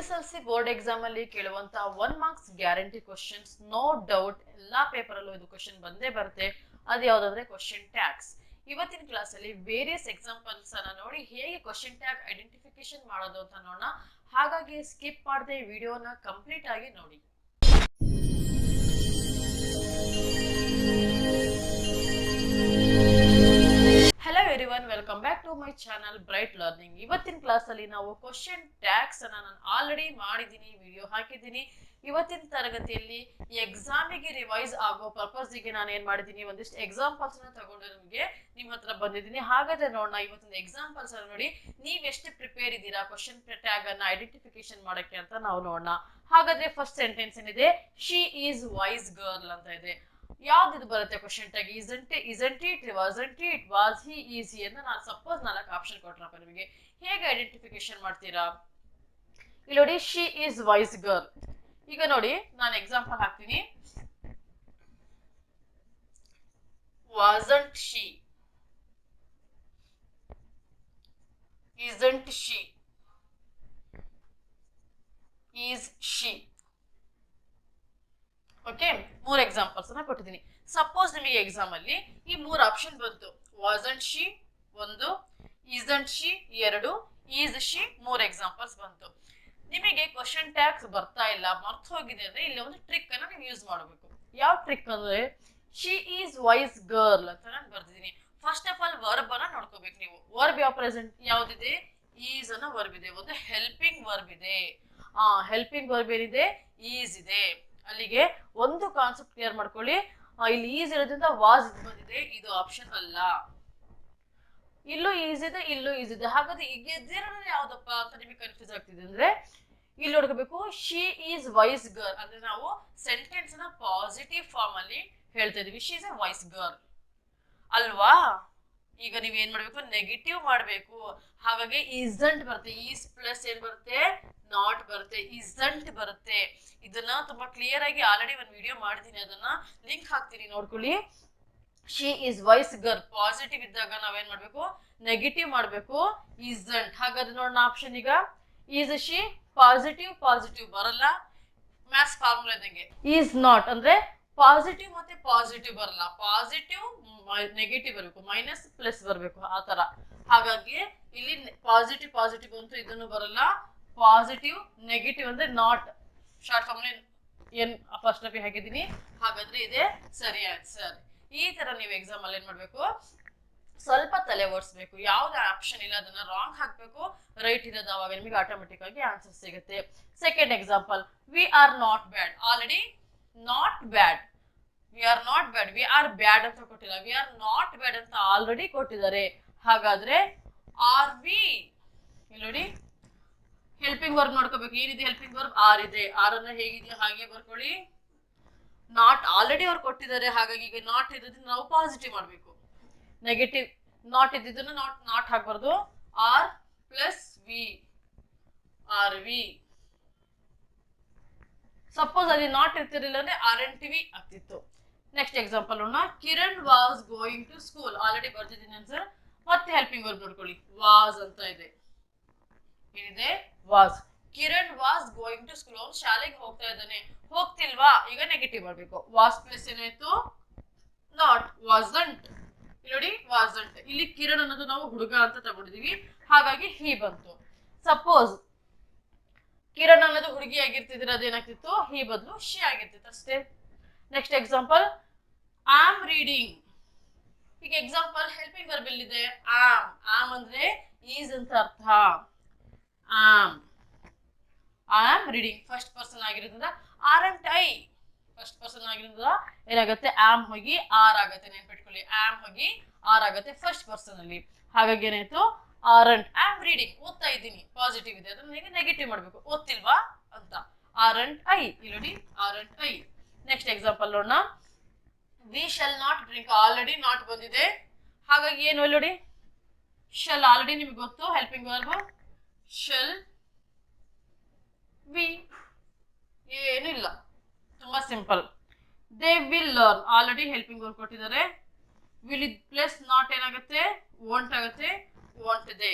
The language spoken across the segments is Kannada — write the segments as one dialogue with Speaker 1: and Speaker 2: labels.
Speaker 1: S L C board exam ಅಲ್ಲಿ ಕೇಳುವಂತ one marks guarantee questions no doubt ಎಲ್ಲಾ ಪೇಪರ್ ಅಲ್ಲೂ ಇದು ಕ್ವಶನ್ ಬಂದೇ ಬರುತ್ತೆ. ಅದು ಯಾವ್ದಾದ್ರೆ ಕ್ವಶನ್ ಟ್ಯಾಕ್ಸ್ ಇವತ್ತಿನ ಕ್ಲಾಸ್ ಅಲ್ಲಿ ವೇರಿಯಸ್ ಎಕ್ಸಾಂಪಲ್ಸ್ ಅನ್ನ ನೋಡಿ ಹೇಗೆ ಕ್ವಶನ್ ಟ್ಯಾಗ್ ಐಡೆಂಟಿಫಿಕೇಶನ್ ಮಾಡೋದು ಅಂತ ನೋಡೋಣ. ಹಾಗಾಗಿ ಸ್ಕಿಪ್ ಮಾಡದೆ ವಿಡಿಯೋನ ಕಂಪ್ಲೀಟ್ ಆಗಿ ನೋಡಿ. Hello everyone welcome back to my channel bright learning ಇವತ್ತಿನ ಕ್ಲಾಸ್ ಅಲ್ಲಿ ನಾವು ಕ್ವಶನ್ ಟ್ಯಾಕ್ಸ್ ಅನ್ನ ನಾನು ಆಲ್ರೆಡಿ ಮಾಡಿದ್ದೀನಿ ವಿಡಿಯೋ ಹಾಕಿದ್ದೀನಿ. ಇವತ್ತಿನ ತರಗತಿಯಲ್ಲಿ ಎಕ್ಸಾಮಿಗೆ ರಿವೈಸ್ ಆಗೋ ಪರ್ಪಸ್ಗೆ ನಾನು ಏನ್ ಮಾಡಿದ್ದೀನಿ? ಒಂದಿಷ್ಟು ಎಕ್ಸಾಂಪಲ್ಸ್ ತಗೊಂಡು ನಿಮಗೆ ನಿಮ್ಮ ಹತ್ರ ಬಂದಿದ್ದೀನಿ. ಹಾಗಾದ್ರೆ ನೋಡೋಣ ಇವತ್ತಿನ ಎಕ್ಸಾಂಪಲ್ಸ್ ನೋಡಿ ನೀವ್ ಎಷ್ಟು ಪ್ರಿಪೇರ್ ಇದ್ದೀರಾ? ಕ್ವಶನ್ ಟ್ಯಾಗ್ ಅನ್ನ ಐಡೆಂಟಿಫಿಕೇಶನ್ ಮಾಡಕ್ಕೆ ಅಂತ ನಾವು ನೋಡೋಣ ಹಾಗಾದ್ರೆ ಫಸ್ಟ್ ಸೆಂಟೆನ್ಸ್ ಏನಿದೆ? ಶಿ ಈಸ್ ವೈಸ್ ಗರ್ಲ್ ಅಂತ ಇದೆ. ಯಾವ್ದು ಬರುತ್ತೆ question tag isn't isn't it wasn't it was he is he ಅಂತ ನಾನು ಸಪೋಸ್ ನಾಲ್ಕು ಆಪ್ಷನ್ ಕೊಟ್ರಪ್ಪ ನಿಮಗೆ. ಹೇಗೆ ಐಡೆಂಟಿಫಿಕೇಶನ್ ಮಾಡ್ತೀರಾ? ಇಲ್ಲಿ ನೋಡಿ ಶಿ ಈಸ್ ವೈಸ್ ಗರ್ಲ್ ಈಗ ನೋಡಿ, ನಾನು ಎಕ್ಸಾಂಪಲ್ ಹಾಕ್ತೀನಿ. Wasn't she isn't she is she? Okay ಮೂರು ಎಕ್ಸಾಂಪಲ್ಸ್ ಅನ್ನ ಕೊಟ್ಟಿದ್ದೀನಿ. ಸಪೋಸ್ ನಿಮಗೆ ಎಕ್ಸಾಮ್ ಅಲ್ಲಿ ಈ ಮೂರು ಆಪ್ಷನ್ ಬಂತು. ವಾಸಂಟ್ ಶಿ ಒಂದು? ಈಸಂಟ್ ಶಿ ಎರಡು? ಈಸ್ ಶಿ ಮೂರು ಎಕ್ಸಾಂಪಲ್ಸ್ ಬಂತು. ನಿಮಗೆ ಕ್ವಶನ್ ಟ್ಯಾಕ್ಸ್ ಬರ್ತಾ ಇಲ್ಲ, ಮರ್ತು ಹೋಗಿದೆ ಅಂದ್ರೆ ಇಲ್ಲಿ ಒಂದು ಟ್ರಿಕ್ ಅನ್ನ ನೀವು ಯೂಸ್ ಮಾಡಬೇಕು. ಯಾವ ಟ್ರಿಕ್ ಅಂದ್ರೆ ಶಿ ಈಸ್ ವೈಸ್ ಗರ್ಲ್ ಅಂತ ನಾನು ಬರ್ದಿದ್ದೀನಿ. ಫಸ್ಟ್ ಆಫ್ ಆಲ್ ವರ್ಬ್ ಅನ್ನ ನೋಡ್ಕೋಬೇಕು ನೀವು. ವರ್ಬ್ ಯಾವ ಪ್ರೆಸೆಂಟ್ ಯಾವ್ದಿದೆ? ಈಸ್ ಅನ್ನೋ ವರ್ಬ್ ಇದೆ. ಒಂದು ಹೆಲ್ಪಿಂಗ್ ವರ್ಬ್ ಇದೆ. ಆ ಹೆಲ್ಪಿಂಗ್ ವರ್ಬ್ ಏನಿದೆ? ಈಸ್ ಇದೆ. ಅಲ್ಲಿಗೆ ಒಂದು ಕಾನ್ಸೆಪ್ಟ್ ಕ್ಲಿಯರ್ ಮಾಡ್ಕೊಳ್ಳಿ. ಇಲ್ಲಿ ಈಸ್ ಇರೋದ್ರಿಂದ ವಾಸ್ ಬಂದಿದೆ, ಇದು ಆಪ್ಷನ್ ಅಲ್ಲ. ಇಲ್ಲೂ ಈಸ್ ಇದೆ, ಇಲ್ಲೂ ಈಸ್ ಇದೆ. ಹಾಗಾದ್ರೆ ಈಗ ಯಾವ್ದಪ್ಪ ಅಂತ ನಿಮಗೆ ಕನ್ಫ್ಯೂಸ್ ಆಗ್ತಿದೆ ಅಂದ್ರೆ, ಇಲ್ಲಿ ನೋಡ್ಕೋಬೇಕು ಶಿ ಈಸ್ ವೈಸ್ ಗರ್ಲ್ ಅಂದ್ರೆ ನಾವು ಸೆಂಟೆನ್ಸ್ನ ಪಾಸಿಟಿವ್ ಫಾರ್ಮ್ ಅಲ್ಲಿ ಹೇಳ್ತಾ ಇದೀವಿ. She is a wise girl ಅಲ್ವಾ? ಈಗ ನೀವು ಏನ್ ಮಾಡ್ಬೇಕು? ನೆಗೆಟಿವ್ ಮಾಡ್ಬೇಕು. ಹಾಗಾಗಿ ಇಸಂಟ್ ಬರುತ್ತೆ. ಈಸ್ ಪ್ಲಸ್ ಏನ್ ಬರುತ್ತೆ? ನಾಟ್ ಬರುತ್ತೆ. ಇಸಂಟ್ ಬರುತ್ತೆ. ಇದನ್ನ ತುಂಬಾ ಕ್ಲಿಯರ್ ಆಗಿ ಆಲ್ರೆಡಿ ಒಂದು ವಿಡಿಯೋ ಮಾಡಿದೀನಿ. ಅದನ್ನ ಲಿಂಕ್ ಹಾಕ್ತೀನಿ. ನೋಡ್ಕೊಳ್ಳಿ. She is wise girl positive ಇದ್ದಾಗ ನಾವೇನ್ ಮಾಡ್ಬೇಕು? ನೆಗೆಟಿವ್ ಮಾಡ್ಬೇಕು. ಇಸಂಟ್ ಹಾಗಾದ್ರೆ ನೋಡೋಣ ಆಪ್ಷನ್ ಈಗ. ಈಸ್ ಶಿ ಪಾಸಿಟಿವ್ ಪಾಸಿಟಿವ್ ಬರಲ್ಲ. ಮ್ಯಾಥ್ಸ್ ಫಾರ್ಮುಲಾ ಇದ್ದಂಗೆ. ಈಸ್ ನಾಟ್ ಅಂದ್ರೆ ಪಾಸಿಟಿವ್ ಮತ್ತೆ ಪಾಸಿಟಿವ್ ಬರಲ್ಲ. ಪಾಸಿಟಿವ್ ನೆಗೆಟಿವ್ ಬರಬೇಕು ಮೈನಸ್ ಪ್ಲಸ್ ಬರಬೇಕು ಆ ತರ. ಹಾಗಾಗಿ ಇಲ್ಲಿ ಪಾಸಿಟಿವ್ ಪಾಸಿಟಿವ್ ಅಂತೂ ಇದನ್ನು ಬರಲ್ಲ. ಪಾಸಿಟಿವ್ ನೆಗೆಟಿವ್ ಅಂದ್ರೆ ನಾಟ್ ಶಾರ್ಟ್ ಫಾರ್ಮ್ ಏನ್ ಫಸ್ಟ್ ಆಫ್ ಹಾಕಿದ್ದೀನಿ? ಹಾಗಾದ್ರೆ ಇದೆ ಸರಿ ಆನ್ಸರ್ ಈ ತರ ನೀವು ಎಕ್ಸಾಮ್ ಅಲ್ಲಿ ಏನ್ ಮಾಡ್ಬೇಕು? ಸ್ವಲ್ಪ ತಲೆ ಓಡಿಸ್ಬೇಕು ಯಾವ್ದು ಆಪ್ಷನ್ ಇಲ್ಲ, ಅದನ್ನ ರಾಂಗ್ ಹಾಕ್ಬೇಕು. ರೈಟ್ ಇರೋದು ಅವಾಗ ನಿಮಗೆ ಆಟೋಮೆಟಿಕ್ ಆಗಿ ಆನ್ಸರ್ ಸಿಗುತ್ತೆ. Second example we are not bad already not bad we are not bad we are bad ಅಂತ ಕೊಟ್ಟಿಲ್ಲ. ವಿ ಆರ್ ನಾಟ್ ಬ್ಯಾಡ್ ಅಂತ ಆಲ್ರೆಡಿ ಕೊಟ್ಟಿದ್ದಾರೆ. ಹಾಗಾದ್ರೆ ಆರ್ ವಿ ನೋಡಿ. ಹೆಲ್ಪಿಂಗ್ ವರ್ಕ್ ನೋಡ್ಕೋಬೇಕು. ಏನಿದೆ ಹೆಲ್ಪಿಂಗ್ ವರ್ಕ್ ಆರ್ ಇದೆ. ಆರ್ ಅನ್ನ ಹೇಗಿದೆಯೋ ಹಾಗೆ ಬರ್ಕೊಳ್ಳಿ. ನಾಟ್ ಆಲ್ರೆಡಿ ಅವ್ರು ಕೊಟ್ಟಿದ್ದಾರೆ. ಹಾಗಾಗಿ ಈಗ ನಾಟ್ ಇರೋದ್ರಿಂದ ನಾವು ಪಾಸಿಟಿವ್ ಮಾಡಬೇಕು. ನೆಗೆಟಿವ್ ನಾಟ್ ಇದ್ದಿದ್ದನ್ನು ನಾಟ್ ನಾಟ್ ಹಾಕ್ಬಾರ್ದು. Are plus we are we suppose ಅಲ್ಲಿ ನಾಟ್ ಇರ್ತಿರ್ಲಿಲ್ಲ ಅಂದ್ರೆ ಆರ್ ಎನ್ ಟಿ ವಿ ಆಗ್ತಿತ್ತು. ನೆಕ್ಸ್ಟ್ ಎಕ್ಸಾಂಪಲ್ ನೋಡೋಣ Kiran was going to school already ಬರ್ತಿದ್ದೀನಿ answer ಮತ್ತೆ ಹೆಲ್ಪಿಂಗ್ ವರ್ಬ್ ನೋಡ್ಕೊಳ್ಳಿ. ವಾಸ್ ಅಂತ ಇದೆ. ಏನಿದೆ? Was Kiran was going to school ಅವ್ನು ಶಾಲೆಗೆ ಹೋಗ್ತಾ ಇದ್ದಾನೆ. ಹೋಗ್ತಿಲ್ವಾ? ಈಗ ನೆಗೆಟಿವ್ ಮಾಡ್ಬೇಕು. ವಾಸ್ ಪ್ಲಸ್ ಏನಾಯ್ತು? ನಾಟ್ ವಾಸಂಟ್ ನೋಡಿ ವಾಸಂಟ್ ಇಲ್ಲಿ ಕಿರಣ್ ಅನ್ನೋದು ನಾವು ಹುಡುಗ ಅಂತ ತಗೊಂಡಿದೀವಿ. ಹಾಗಾಗಿ ಹಿ ಬಂತು. ಸಪೋಸ್ ಕಿರಣ್ ಅನ್ನೋದು ಹುಡುಗಿ ಆಗಿರ್ತಿದ್ರೆ, ಅದೇನಾಗ್ತಿತ್ತು? ಹಿ ಬದಲು ಶಿ ಆಗಿರ್ತಿತ್ತು ಅಷ್ಟೇ. ನೆಕ್ಸ್ಟ್ ಎಕ್ಸಾಂಪಲ್ ಆಮ್ ರೀಡಿಂಗ್ ಈಗ ಎಕ್ಸಾಂಪಲ್ ಹೆಲ್ಪಿಂಗ್ ವರ್ಬ್ ಇದೆ ಆಮ್ ಆಮ್ ಅಂದ್ರೆ ಈಸ್ ಅಂತ ಅರ್ಥ. Am am reading first person ಆಗಿರೋದ್ರಿಂದ are and I first person ಆಗಿರೋದ್ರಿಂದ ಏನಾಗುತ್ತೆ? ಆಮ್ ಹೋಗಿ ಆರ್ ಆಗುತ್ತೆ. ನೆನ್ಪಿಟ್ಕೊಳ್ಳಿ. ಆಮ್ ಹೋಗಿ ಆರ್ ಆಗುತ್ತೆ ಫಸ್ಟ್ ಪರ್ಸನ್ ಅಲ್ಲಿ. ಹಾಗಾಗಿ ಏನಾಯ್ತು? ಆರ್ ಐ ಆಮ್ ರೀಡಿಂಗ್ ಓದ್ತಾ ಇದ್ದೀನಿ ಪಾಸಿಟಿವ್ ಇದೆ. ಅದನ್ನ ಹೇಗೆ ನೆಗೆಟಿವ್ ಮಾಡಬೇಕು? ಓದ್ತಿಲ್ವಾ? ಅಂತ. ಆರ್ ಅಂಡ್ ಐ ಇಲ್ಲಿ are and I next example ನೋಡೋಣ we shall not drink already not ಬಂದಿದೆ. ಹಾಗಾಗಿ ಏನು ಇಲ್ಲಿ ಶಲ್ ಆಲ್ರೆಡಿ ನಿಮ್ಗೆ ಗೊತ್ತು. ಹೆಲ್ಪಿಂಗ್ ವರ್ಬ್ ಶಲ್ ವಿ ಏನಿಲ್ಲ ತುಂಬಾ simple they will learn already helping verb ಕೊಟ್ಟಿದ್ದಾರೆ. ವಿಲ್ ಪ್ಲಸ್ ನಾಟ್ ಏನಾಗುತ್ತೆ? ವಾಂಟ್ ಆಗುತ್ತೆ. ವಾಂಟ್ ದೇ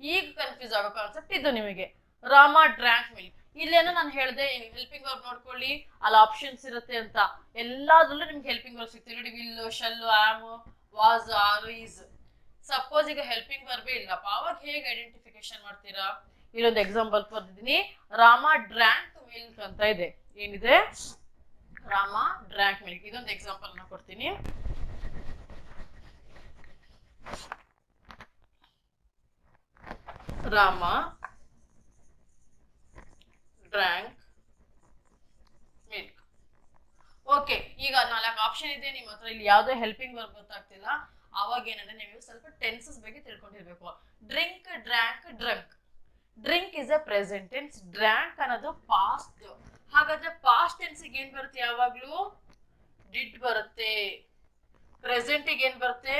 Speaker 1: ಈಗ ಕನ್ಫ್ಯೂಸ್ ಆಗೋ ಕಾನ್ಸೆಪ್ಟ್ ಇದು ನಿಮಗೆ. ರಾಮ ಡ್ರ್ಯಾಂಕ್ ಮಿಲ್ಕ್ ಇಲ್ಲೇನೋ ನಾನು ಹೇಳಿದೆ ಹೆಲ್ಪಿಂಗ್ ವರ್ಕ್ ನೋಡ್ಕೊಳ್ಳಿ, ಅಲ್ಲಿ ಆಪ್ಷನ್ಸ್ ಇರುತ್ತೆ ಅಂತ. ಎಲ್ಲಾದ್ರಲ್ಲೂ ನಿಮ್ಗೆ ಹೆಲ್ಪಿಂಗ್ ವರ್ಕ್ ಸಿಗ್ತದೆ. ನೋಡಿ will shall am was are is suppose ಈಗ ಹೆಲ್ಪಿಂಗ್ ವರ್ಬೇ ಇಲ್ಲಪ್ಪ. ಅವಾಗ ಹೇಗೆ ಐಡೆಂಟಿಫಿಕೇಶನ್ ಮಾಡ್ತೀರಾ? ಇಲ್ಲೊಂದು ಎಕ್ಸಾಂಪಲ್ ಬರ್ದಿದ್ದೀನಿ ರಾಮ ಡ್ರ್ಯಾಂಕ್ ಮಿಲ್ಕ್ ಅಂತ ಇದೆ. ಏನಿದೆ? ರಾಮ ಡ್ರ್ಯಾಂಕ್ ಮಿಲ್ಕ್ ಇದೊಂದು ಎಕ್ಸಾಂಪಲ್ನ ಕೊಡ್ತೀನಿ. Rama drank milk. ಓಕೆ ಈಗ ನಾಲ್ಕು ಆಪ್ಷನ್ ಇದೆ. ನಿಮ್ಮ ಹತ್ರ ಇಲ್ಲಿ ಯಾವುದೇ ಹೆಲ್ಪಿಂಗ್ ವರ್ಕ್ ಗೊತ್ತಾಗ್ತಿಲ್ಲ. ಅವಾಗ ಏನಂದ್ರೆ ನೀವು ಸ್ವಲ್ಪ ಟೆನ್ಸಸ್ ಬಗ್ಗೆ ತಿಳ್ಕೊಂಡಿರ್ಬೇಕು. Drink drank drunk drink is a present tense drank ಅನ್ನೋದು ಪಾಸ್ಟ್ ಹಾಗಾದ್ರೆ ಪಾಸ್ಟ್ ಟೆನ್ಸಿಗೆ ಏನ್ ಬರುತ್ತೆ ಯಾವಾಗ್ಲೂ? ಡಿಡ್ ಬರುತ್ತೆ. ಪ್ರೆಸೆಂಟಿಗೆ ಏನ್ ಬರುತ್ತೆ?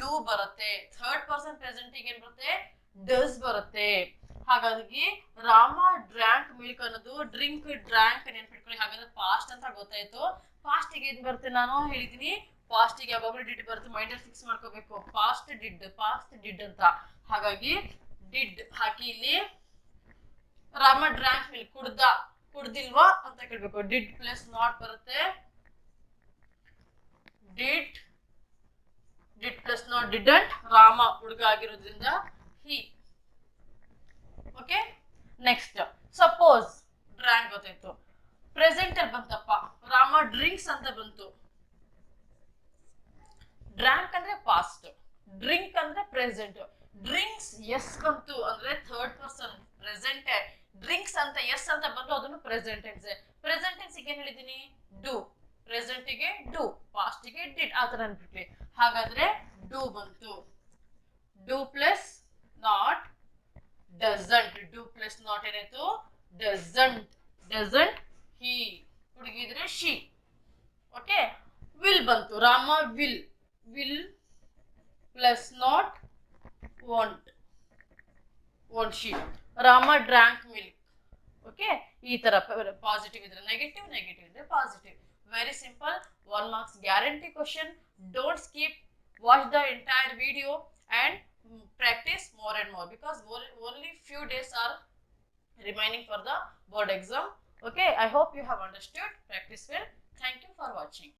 Speaker 1: ಡೂ ಬರುತ್ತೆ. ಥರ್ಡ್ ಪರ್ಸನ್ ಪ್ರೆಸೆಂಟಿಗೆ ಏನ್ ಬರುತ್ತೆ? ಡಸ್ ಬರುತ್ತೆ. ಹಾಗಾಗಿ ರಾಮ ಡ್ರ್ಯಾಂಕ್ ಮಿಲ್ಕ್ ಅನ್ನೋದು ಡ್ರಿಂಕ್, ಡ್ರ್ಯಾಂಕ್ ನೆನ್ಪಿಟ್ಕೊಳ್ಳಿ ಹಾಗಾದ್ರೆ ಪಾಸ್ಟ್ ಅಂತ ಗೊತ್ತಾಯ್ತು. ಪಾಸ್ಟಿಗೆ ಏನ್ ಬರುತ್ತೆ ನಾನು ಹೇಳಿದೀನಿ. ಪಾಸ್ಟಿಗೆ ಯಾವಾಗಲೂ ಡಿಡ್ ಬರುತ್ತೆ. ಮೈಂಡ್ ಫಿಕ್ಸ್ ಮಾಡ್ಕೋಬೇಕು. ಪಾಸ್ಟ್ ಡಿಡ್ ಪಾಸ್ಟ್ ಡಿಡ್ ಅಂತ. ಹಾಗಾಗಿ ಡಿಡ್ ಹಾಕಿ ಇಲ್ಲಿ ರಾಮ ಡ್ರ್ಯಾಂಕ್ ಮಿಲ್ಕ್ ಕುಡ್ದ, ಕುಡ್ದಿಲ್ವಾ ಅಂತ ಕೇಳ್ಬೇಕು. ಡಿಡ್ ಪ್ಲಸ್ ನಾಟ್ ಬರುತ್ತೆ. Did did plus not didn't Rama ಹುಡುಗ ಆಗಿರೋದ್ರಿಂದ he okay next suppose drank ಗೊತ್ತಾಯ್ತು. ಪ್ರೆಸೆಂಟ್ ಬಂತಪ್ಪ. ರಾಮ ಡ್ರಿಂಕ್ಸ್ ಅಂತ ಬಂತು. ಡ್ರ್ಯಾಂಕ್ ಅಂದ್ರೆ ಪಾಸ್ಟ್ ಡ್ರಿಂಕ್ ಅಂದ್ರೆ ಪ್ರೆಸೆಂಟ್ ಡ್ರಿಂಕ್ಸ್ ಎಸ್ ಬಂತು ಅಂದ್ರೆ ಥರ್ಡ್ ಪರ್ಸನ್ ಪ್ರೆಸೆಂಟ್ ಡ್ರಿಂಕ್ಸ್ ಅಂತ ಎಸ್ ಅಂತ ಬಂತು ಅದನ್ನು ಪ್ರೆಸೆಂಟ್ ಟೆನ್ಸ್ ಪ್ರೆಸೆಂಟ್ ಟೆನ್ಸ್ ಏನ್ ಹೇಳಿದೀನಿ ಗೆ ಡು ಡೂ ಪಾಸ್ಟಿಗೆ ಡಿಡ್ ಆತರ ತರ ಅನ್ಬಿಟ್ವಿ. ಹಾಗಾದ್ರೆ ಡು ಬಂತು. Do plus not doesn't do plus not ಏನಾಯ್ತು ಡಸಂಟ್ ಡಸಂಟ್ ಹಿ ಹುಡುಗಿದ್ರೆ ಶಿ ಓಕೆ ವಿಲ್ ಬಂತು. Rama will will plus not won't won't she Rama drank milk okay ಈ ತರ ಪಾಸಿಟಿವ್ ಇದ್ರೆ ನೆಗೆಟಿವ್ ನೆಗೆಟಿವ್ ಇದ್ರೆ positive very simple one marks guarantee question don't skip watch the entire video and mm, practice more and more because only few days are remaining for the board exam. Okay i hope you have understood. Practice well. Thank you for watching